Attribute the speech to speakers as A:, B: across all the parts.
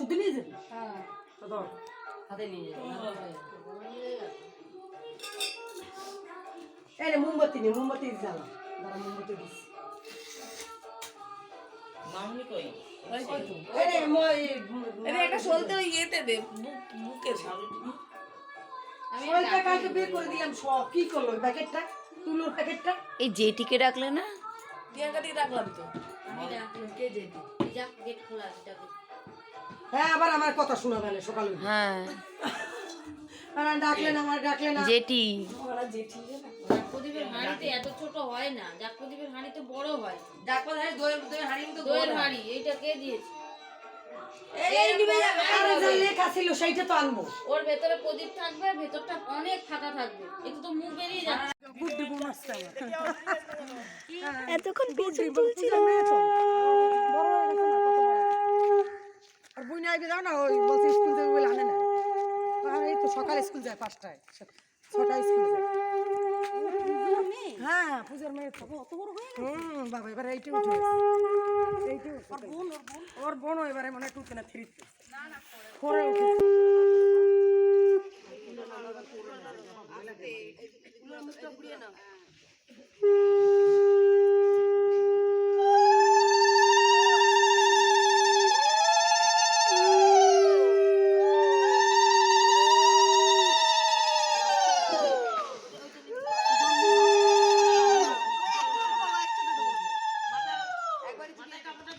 A: শুধু নিয়ে যাবি?
B: হ্যাঁ।
A: তো
B: হাতে নিয়ে যাবে
A: মোমবাতি নে মোমবাতি জ্বালা। দাঁড়া মোমবাতি দিস। এই রে মই এই
B: এটা একটা সলতে ওই ইয়েতে দে বুক বুকে আমি
A: সবাইটা কালকে বের করে দিলাম সব। কি করল প্যাকেটটা? তুলোর প্যাকেটটা?
C: এই জেটিকে ডাকলে না?
B: প্রিয়াঙ্কা দিয়ে রাখলাম তো।
D: আমি ডাকলাম কে যেতে খোলা আছে ডাকে
A: হ্যাঁ আবার আমার কথা শোনাবে না সকালে।
C: হ্যাঁ।
A: ডাকলেন আমার ডাকলেন
C: জেটি
A: ওরা
D: প্রদীপের হাঁড়িতে এত ছোট হয় না জাক প্রদীপের হাঁড়ি তো বড় হয়।
B: দইয়ের দইয়ের হাঁড়ি তো
D: দইয়ের হাঁড়ি এইটা কে দিয়েছে?
B: এই নিবে
A: আরে যা লেখা ছিল সেইটা তো আনব।
D: ওর ভেতরে প্রদীপ থাকবে ভেতরটা অনেক ফাঁকা থাকবে। তো মুখ বেরিয়ে যাচ্ছে।
C: এতক্ষণ পেছন
A: বড় হয়ে গেছে না, কত বড়। আর বই আইবে যাও না ওই বলছে স্কুল যাবে বলে আনে না আর এই তো সকালে স্কুল যায় পাঁচটায়। ছটায় স্কুল যায়। হ্যাঁ পূজার মেয়ে হুম, বাবা, এবারে এইটা উঠে ওর বোন এবারে মনে হয় টুতে না থ্রিতে ফোরে উঠে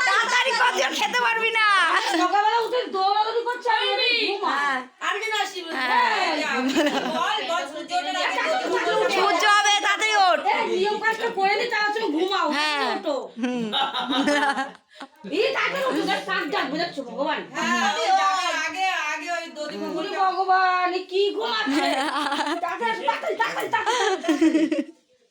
C: তাড়াতাড়ি খেতে পারবি না।
D: সকালবেলা উঠে দৌড়াদৌড়ি করছে আমি।
B: আর কি না আসিবে
C: হ্যাঁ।
B: বল বল সূর্য ওঠে না
C: সূর্য হবে তাড়াতাড়ি ওঠ।
D: নিয়ম কাজটা করে নি তার জন্য ঘুমাও।
C: হ্যাঁ।
D: ওঠো। এই তাকে উঠে যা ডাক বুঝাচ্ছ ভগবান?
B: আগে আগে ওই দড়ি
D: ভগবান কি ঘুমাচ্ছে? তাড়াতাড়ি তাড়াতাড়ি তাড়াতাড়ি।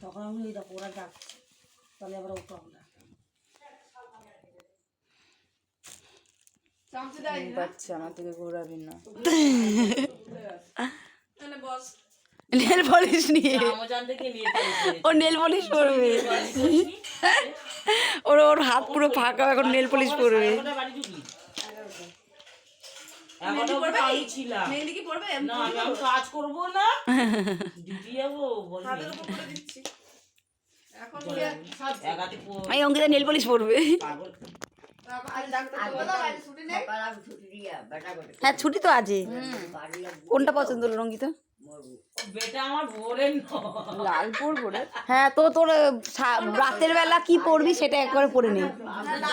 D: তখন আমি ওই দেখো ওরা যাচ্ছে তাহলে আবার ওটা আমরা।
C: বাচ্চা আমার থেকে ঘোরাবি না। নেল পলিশ নিয়ে। ও নেল পলিশ পরবে। ওর ওর হাত পুরো ফাঁকা এখন নেল পলিশ পরবে।
B: মেহেন্দি কি পরবে?
E: না আমি আমি কাজ করব না। ডিউটি যাব বলবি
B: এখন
E: এগাতে পো-
C: আমি অঙ্কিতা নেল পলিশ পরবে। হ্যাঁ ছুটি তো আছে। কোনটা পছন্দ হলো অঙ্কিতা লাল পরবো রে। হ্যাঁ তো তোর সা- রাতের বেলা কি পরবি সেটা একবারে পরে নে। হুম
E: ওখানে কেউ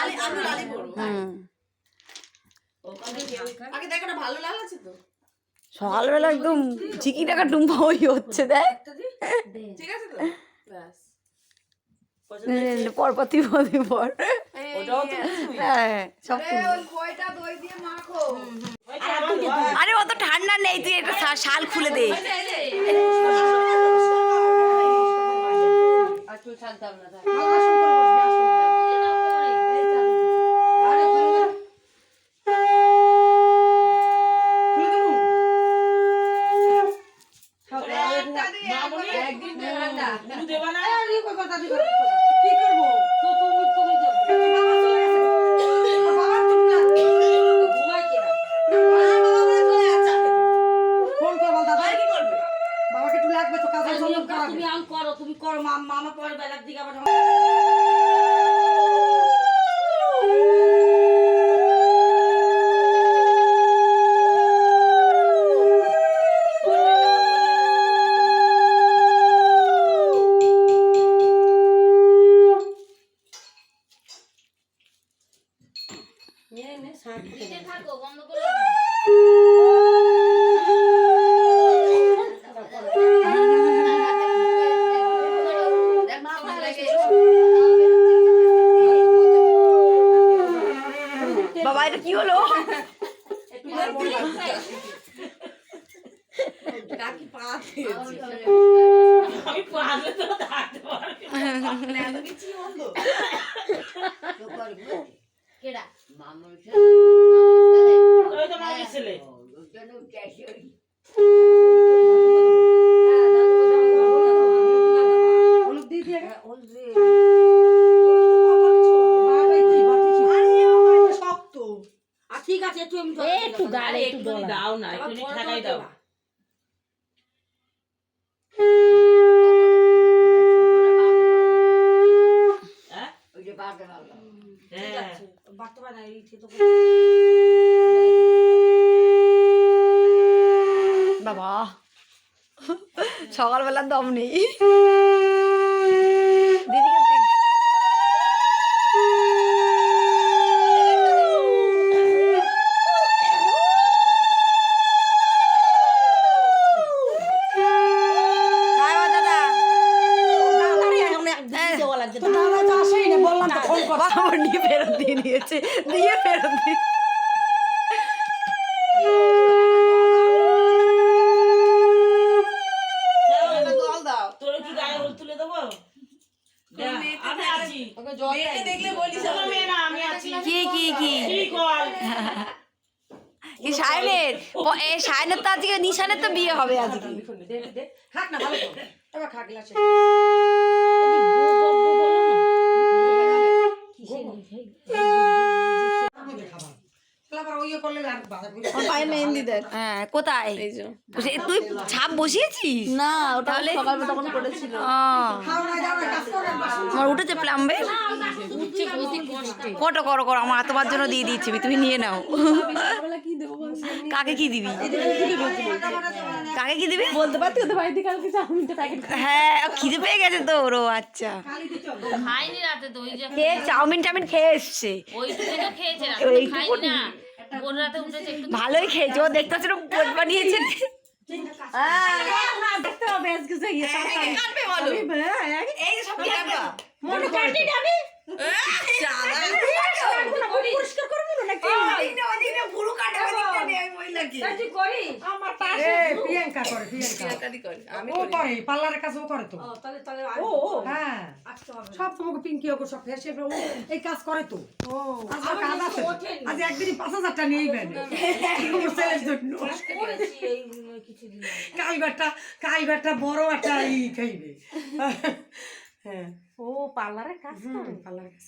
B: আগে দেখো না ভালো লাল আছে তো
C: সকালবেলা একদম ঝিকি টাকা টুম্পা ওই হচ্ছে দেখ।
B: ঠিক আছে তো? ব্যাস।
C: পরপর তুই পর
E: তো
C: হ্যাঁ সব
E: নয়।
C: আরে অত ঠান্ডা নেই তুই একটা শা- শাল খুলে দে।
B: যে। থাকতাম না থাক।
A: ভালো আসন করে বসবি, আসন করে।
B: এই চালু।
A: আরে খুলে দে। খুলে দেবো?
E: মামনি
B: একদিন ঠান্ডা
E: গুরু দেবা না
A: আরে, ই কই কথা, ই কই কথা। কি করব?
D: তো তুমি তুমি যাও
A: তোর বাবা চলে গেছে। তোর বাবার তো লাগবে।
D: ঘুমাই কেনা
A: ফোন কর বল দাদা। বাবাকে একটু লাগবে তো কাজের জন্য
D: তুমি
A: করাবে।
D: তুমি আম করো তুমি করো মা মামা পরে বেলার দিকে আবার নে নে সার
B: নিচে থাকো বন্ধ করো দেখ মাথা লাগে
C: বাবা এটা কি হলো
B: কাকি পা
E: আমি পারলে তো থাকতে পারবি
B: কেডা মামুর
E: ওই তো মামির ছেলে
A: হলুদ দিয়ে দিয়ে গে। বাবাই কি, বাটি কি? শক্ত।
D: আর ঠিক আছে একটু
E: দাও না একটু ঠাকাই দাও হ্যাঁ।
C: বাবা সকালবেলা দম নেই। দিদিকে সায়নের সায়নের তো আজকে নিশানের তো বিয়ে হবে আজকে
A: দে, দে, দে। খাক না, ভালো করে। এবার খা গ্লাসে। আমি খাব। তাহলে আবার ওই ইয়ে করলে আর বাধা করবে।
C: হ্যাঁ কোথায়? তুই ছাপ বসিয়েছিস?
F: না ওটা সকালে তখন করেছিল।
C: আমার উঠেছে কটো করো করো আমার তোমার জন্য দিয়ে দিচ্ছি তুমি নিয়ে নাও। কাকে কি দিবি? কাকে কি দিবি?
F: বলতে পারতি ওদের বাড়িতে কালকে চাউমিনটা প্যাকেট
C: হ্যাঁ খিদে পেয়ে গেছে তো ওরও আচ্ছা।
B: খাইনি রাতে তো ওই যে
C: খেয়ে চাউমিন টাউমিন খেয়ে এসছে
B: খেয়েছে
C: ওই
B: খাইনি না। ভোর উঠেছে একটু
C: ভালোই খেয়েছে। ও দেখতে পাচ্ছি পোট বানিয়েছে।
F: ইয়ে আমি, হ্যাঁ, এক-
A: মনে করে তো।
F: পরিষ্কার করব না নাকি
D: তুই করিস?
A: এ, প্রিয়াঙ্কা করে, প্রিয়াঙ্কা। ও করে, পার্লারের কাজ ও করে তো।
D: ও, তাহলে তাহলে
A: ও, ও, হ্যাঁ। সব তোমাকে পিঙ্কি ওকে সব ফেসে ও এই কাজ করে তো। আজ ওর কাজ আছে। আজ একদিনই পাঁচ হাজারটা নিয়েই বেন ওর ছেলের জন্য। কাইবারটা কাইবারটা বড় একটা ই খাইবে। হ্যাঁ।
F: ও পার্লারে কাজ করে
A: পার্লারের কাজ।